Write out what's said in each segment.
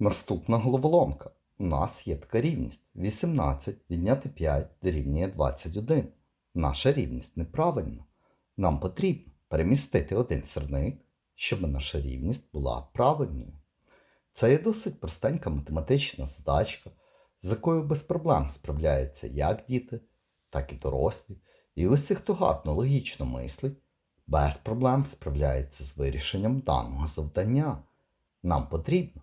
Наступна головоломка. У нас є така рівність. 18 відняти 5 дорівнює 21. Наша рівність неправильна. Нам потрібно перемістити один сірник, щоб наша рівність була правильною. Це є досить простенька математична задачка, з якою без проблем справляються як діти, так і дорослі. І усі, хто гарно логічно мислить, без проблем справляється з вирішенням даного завдання. Нам потрібно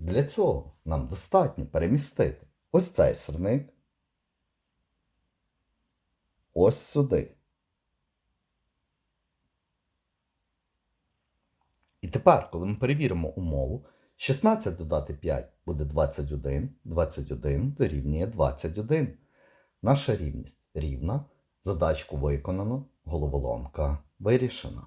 Для цього нам достатньо перемістити ось цей сирник ось сюди. І тепер, коли ми перевіримо умову, 16 додати 5 буде 21, 21 дорівнює 21. Наша рівність рівна, задачку виконано, головоломка вирішена.